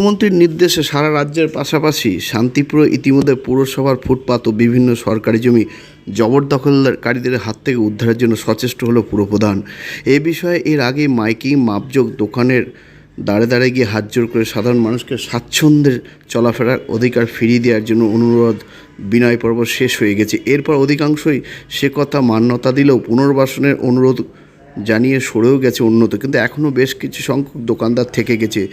মুখ্যমন্ত্রীর নির্দেশে সারা রাজ্যের পাশাপাশি শান্তিপুরে ইতিমধ্যে পৌরসভার ফুটপাত ও বিভিন্ন সরকারি জমি জবরদখলকারীদের হাত থেকে উদ্ধারের জন্য সচেষ্ট হলো পুরপ্রধান। এ বিষয়ে এর আগে মাইকিং, মাপজোক, দোকানের দাঁড়ে দাঁড়ে গিয়ে হাত জোর করে সাধারণ মানুষকে স্বাচ্ছন্দ্যের চলাফেরার অধিকার ফিরিয়ে দেওয়ার জন্য অনুরোধ, বিনয় পর্ব শেষ হয়ে গেছে। এরপর অধিকাংশই সে কথা মান্যতা দিলেও পুনর্বাসনের অনুরোধ জানিয়ে সরেও গেছে উন্নত, কিন্তু এখনও বেশ কিছু সংখ্যক দোকানদার থেকে গেছে।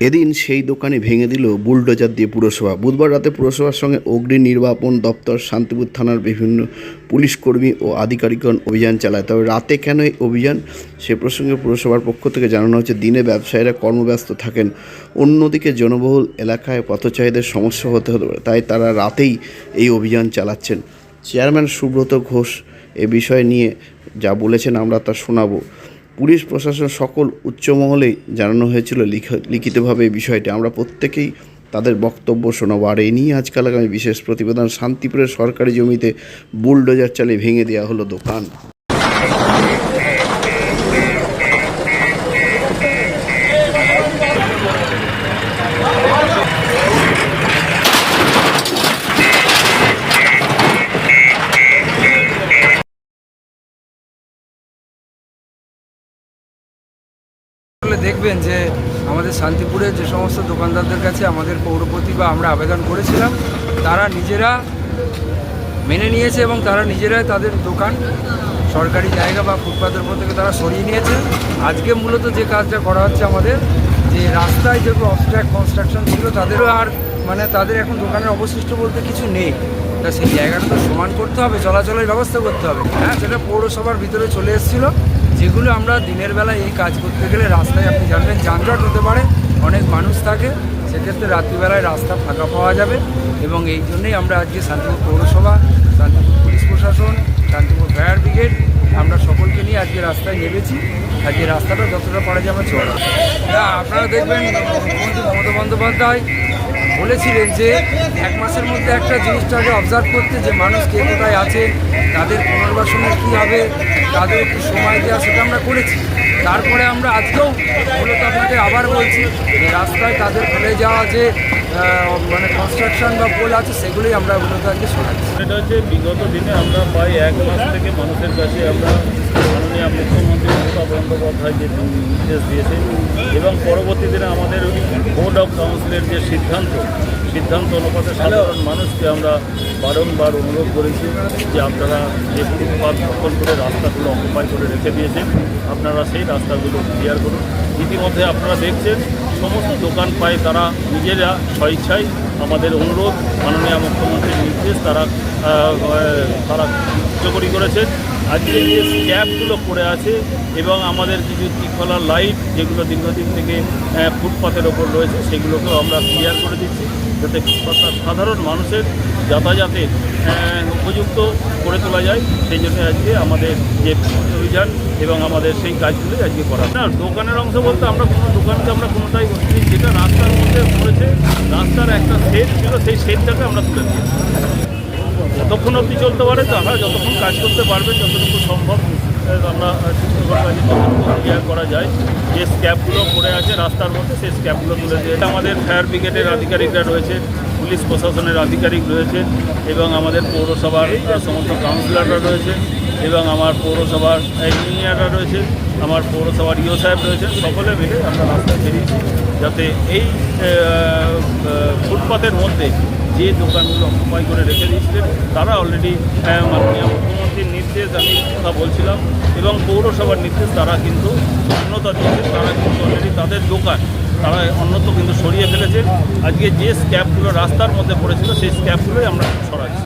এদিন সেই দোকানে ভেঙে দিল বুলডোজার দিয়ে পুরসভা। বুধবার রাতে পুরসভার সঙ্গে অগ্নি নির্বাপন দপ্তর, শান্তিপুর থানার বিভিন্ন পুলিশ কর্মী ও আধিকারিকগণ অভিযান চালায়। তবে রাতে কেন এই অভিযান? সে প্রসঙ্গে পুরসভার পক্ষ থেকে জানানো হচ্ছে, দিনে ব্যবসায়ীরা কর্মব্যস্ত থাকেন। অন্যদিকে জনবহুল এলাকায় পথচারীদের সমস্যা হতে হতে পারে, তাই তারা রাতেই এই অভিযান চালাচ্ছেন। চেয়ারম্যান সুব্রত ঘোষ এ বিষয় নিয়ে যা বলেছেন আমরা তা শোনাবো। পুলিশ প্রশাসন সকল উচ্চমহলেই জানানো হয়েছিল লিখ- লিখিতভাবে এই বিষয়টি। আমরা প্রত্যেকেই তাদের বক্তব্য শোনাবো। আর এই নিয়ে আজকাল আগামী বিশেষ প্রতিবেদন শান্তিপুরের সরকারি জমিতে বুলডোজার চালিয়ে ভেঙে দেওয়া হলো দোকান। তাহলে দেখবেন যে আমাদের শান্তিপুরের যে সমস্ত দোকানদারদের কাছে আমাদের পৌরপতি বা আমরা আবেদন করেছিলাম, তারা নিজেরা মেনে নিয়েছে এবং তারা নিজেরাই তাদের দোকান সরকারি জায়গা বা ফুটপাতের উপর থেকে তারা সরিয়ে নিয়েছে। আজকে মূলত যে কাজটা করা হচ্ছে আমাদের, যে রাস্তায় যে অবস্ট্রাক্ট কনস্ট্রাকশন ছিল, তাদেরও আর মানে তাদের এখন দোকানের অবশিষ্ট বলতে কিছু নেই। তা সেই জায়গাটা তো সমান করতে হবে, চলাচলের ব্যবস্থা করতে হবে। হ্যাঁ সেটা পৌরসভার ভিতরে চলে এসেছিল। যেগুলো আমরা দিনের বেলায় এই কাজ করতে গেলে রাস্তায় আপনি জানবেন, যানজট হতে পারে, অনেক মানুষ থাকে, সেক্ষেত্রে রাত্রিবেলায় রাস্তা ফাঁকা পাওয়া যাবে এবং এই জন্যই আমরা আজকে শান্তিপুর পৌরসভা, শান্তিপুর পুলিশ প্রশাসন, শান্তিপুর ফায়ার ব্রিগেড, আমরা সকলকে নিয়ে আজকে রাস্তায় নেমেছি। আজকে রাস্তাটা যতটা পারা যাবে চলা আপনারা দেখবেন মুখ্যমন্ত্রী মমতা বন্দ্যোপাধ্যায় বলেছিলেন যে এক মাসের মধ্যে একটা জিনিসটাকে অবজার্ভ করতে যে মানুষ কে কোথায় আছে, তাদের পুনর্বাসনের কী হবে, তাদের একটু সময় দেওয়া, সেটা আমরা করেছি। তারপরে আমরা আজকেও মূলত আপনাদের আবার বলছি যে রাস্তায় তাদের ফেলে যাওয়া যে মানে কনস্ট্রাকশন বা পোল আছে সেগুলোই আমরা মূলত আজকে শোনাচ্ছি। এটা হচ্ছে বিগত দিনে আমরা প্রায় এক মাস থেকে মানুষের কাছে আমরা মাননীয় মুখ্যমন্ত্রী মমতা বন্দ্যোপাধ্যায় যে নির্দেশ দিয়েছে এবং পরবর্তী দিনে আমাদের বোর্ড অফ কাউন্সিলের যে সিদ্ধান্ত সিদ্ধান্ত অনুপাতে সাধারণ মানুষকে আমরা বারংবার অনুরোধ করেছি যে আপনারা যে ফুটপাথ দখল করে রাস্তাগুলো অকুপাই করে রেখে দিয়েছেন আপনারা সেই রাস্তাগুলো ক্লিয়ার করুন। ইতিমধ্যে আপনারা দেখছেন সমস্ত দোকান পায় তারা নিজেরা স্বইচ্ছায় আমাদের অনুরোধ মাননীয় মুখ্যমন্ত্রীর নির্দেশ তারা তারা কার্যকরী করেছেন। আজকে যে স্ক্যাপগুলো পড়ে আছে এবং আমাদের কিছু ত্রিফলার লাইট যেগুলো দীর্ঘদিন থেকে ফুটপাথের ওপর রয়েছে, সেগুলোকেও আমরা ক্লিয়ার করে দিচ্ছি যাতে সাধারণ মানুষের যাতায়াতের উপযুক্ত করে তোলা যায়। সেই জন্য আজকে আমাদের যে অভিযান এবং আমাদের সেই কাজগুলোই আজকে করা না দোকানের অংশ বলতে আমরা কোনো দোকানকে আমরা কোনোটাই যেটা রাস্তার মধ্যে পড়েছে, রাস্তার একটা শেড ছিল, সেই শেডটাকে আমরা তুলে দিয়েছি। যতক্ষণ অবধি চলতে পারে তারা যতক্ষণ কাজ করতে পারবে, যতটুকু সম্ভব আমরা ক্লিয়ার করা যায়। যে স্ক্যাপগুলো পড়ে আছে রাস্তার মধ্যে, সেই স্ক্যাপগুলো তুলে দিয়ে আমাদের ফায়ার ব্রিগেডের আধিকারিকরা রয়েছে, পুলিশ প্রশাসনের আধিকারিক রয়েছে, এবং আমাদের পৌরসভার সমস্ত কাউন্সিলররা রয়েছে, এবং আমার পৌরসভার ইঞ্জিনিয়াররা রয়েছে, আমার পৌরসভার ইও সাহেব রয়েছে। সকলে মিলে আমরা রাস্তায় বেরিয়েছি যাতে এই ফুটপাথের মধ্যে যে দোকানগুলো অকুপাই করে রেখে দিয়েছিলেন, তারা অলরেডি মাননীয় মুখ্যমন্ত্রীর নির্দেশ, আমি কথা বলছিলাম, এবং পৌরসভার নির্দেশ, তারা কিন্তু অন্যতা দিয়েছে তারা কিন্তু অলরেডি তাদের দোকান, তারা অন্যত্র কিন্তু সরিয়ে ফেলেছে। আজকে যে স্ক্যাপগুলো রাস্তার মধ্যে পড়েছিল, সেই স্ক্যাপগুলোই আমরা সরাচ্ছি।